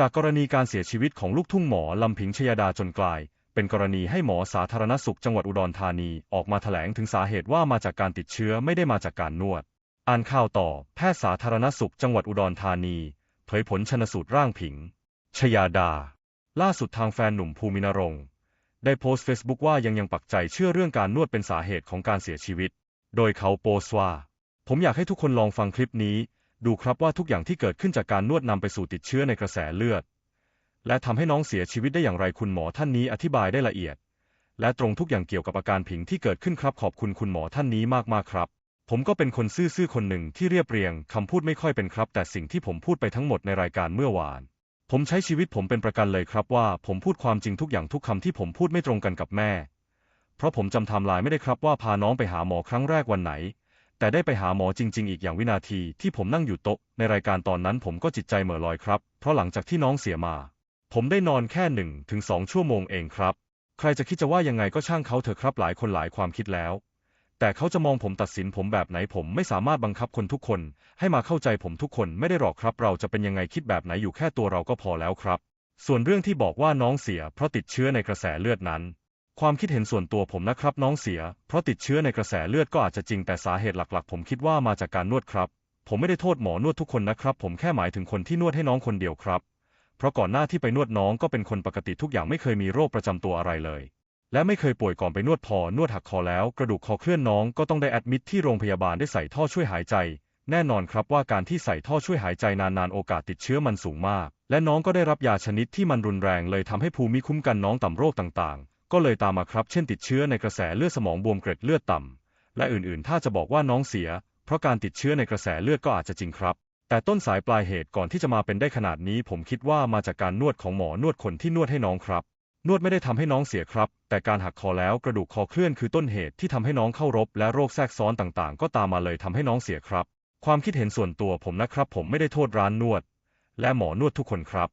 จากกรณีการเสียชีวิตของลูกทุ่งหมอลำพิงชยดาจนกลาย เป็นกรณีให้หมอสาธารณสุขจังหวัดอุดรธานีออกมาแถลงถึงสาเหตุว่ามาจากการติดเชื้อไม่ได้มาจากการนวด อ่านข่าวต่อ แพทย์สาธารณสุขจังหวัดอุดรธานี เผยผลชนสูตรร่างผิง ชยาดา ล่าสุดทางแฟนหนุ่มภูมินรงค์ได้โพสต์เฟซบุ๊กว่ายังยังปักใจเชื่อเรื่องการนวดเป็นสาเหตุของการเสียชีวิต โดยเขาโพสต์ว่า ผมอยากให้ทุกคนลองฟังคลิปนี้ ดูครับว่าทุกอย่างที่เกิดขึ้นจากการนวดนำไปสู่ติดเชื้อในกระแสเลือด และทำให้น้องเสียชีวิตได้อย่างไรคุณหมอท่านนี้อธิบายได้ละเอียด และตรงทุกอย่างเกี่ยวกับอาการผิงที่เกิดขึ้นครับขอบคุณคุณหมอท่านนี้มากๆครับ ผมก็เป็นคนซื่อๆคนหนึ่งที่เรียบเรียงคำพูดไม่ค่อยเป็นครับ แต่สิ่งที่ผมพูดไปทั้งหมดในรายการเมื่อวาน ผมใช้ชีวิตผมเป็นประกันเลยครับว่าผมพูดความจริงทุกอย่างทุกคำที่ผมพูดไม่ตรงกันกับแม่ เพราะผมจำไทม์ไลน์ไม่ได้ครับว่าพาน้องไปหาหมอครั้งแรกวันไหน แต่ได้ไปหาหมอจริง ๆ อีกอย่างวินาทีที่ผมนั่งอยู่โต๊ะ ในรายการตอนนั้นผมก็จิตใจเหม่อลอยครับ เพราะหลังจากที่น้องเสียมา ผมได้นอนแค่หนึ่งถึงสองชั่วโมงเองครับ ใครจะคิดจะว่ายังไงก็ช่างเขาเถอะครับหลายคนหลายความคิดแล้ว แต่เขาจะมองผมตัดสินผมแบบไหนผมไม่สามารถบังคับคนทุกคน ให้มาเข้าใจผมทุกคนไม่ได้หรอกครับ เราจะเป็นยังไงคิดแบบไหนอยู่แค่ตัวเราก็พอแล้วครับ ส่วนเรื่องที่บอกว่าน้องเสียเพราะติดเชื้อในกระแสเลือดนั้น ความคิดเห็นส่วนตัวผมนะครับน้องเสีย เพราะติดเชื้อในกระแสเลือดก็อาจจะจริงแต่สาเหตุหลักๆ ผมคิดว่ามาจากการนวดครับ ผมไม่ได้โทษหมอนวดทุกคนนะครับ ผมแค่หมายถึงคนที่นวดให้น้องคนเดียวครับ เพราะก่อนหน้าที่ไปนวดน้องก็เป็นคนปกติทุกอย่างไม่เคยมีโรคประจำตัวอะไรเลย และไม่เคยป่วยก่อนไปนวดพอนวดหักคอแล้วกระดูกคอเคลื่อนน้องก็ต้องได้แอดมิดที่โรงพยาบาลได้ใส่ท่อช่วยหายใจ แน่นอนครับว่าการที่ใส่ท่อช่วยหายใจนานๆโอกาสติดเชื้อมันสูงมาก และน้องก็ได้รับยาชนิดที่มันรุนแรงเลยทำให้ภูมิคุ้มกันน้องต่ำโรคต่างๆ ก็เลยตามมาครับเช่นติดเชื้อในกระแสเลือดสมองบวมเกร็ดเลือดต่ำ และอื่นๆ ถ้าจะบอกว่าน้องเสีย เพราะการติดเชื้อในกระแสเลือดก็อาจจะจริงครับ แต่ต้นสายปลายเหตุก่อนที่จะมาเป็นได้ขนาดนี้ ผมคิดว่ามาจากการนวดของหมอนวดคนที่นวดให้น้องครับ นวดไม่ได้ทำให้น้องเสียครับ แต่การหักคอแล้วกระดูกคอเคลื่อนคือต้นเหตุที่ทำให้น้องเข้ารบ และโรคแทรกซ้อนต่างๆ ก็ตามมาเลยทำให้น้องเสียครับ ความคิดเห็นส่วนตัวผมนะครับ ผมไม่ได้โทษร้านนวด และหมอนวดทุกคนครับ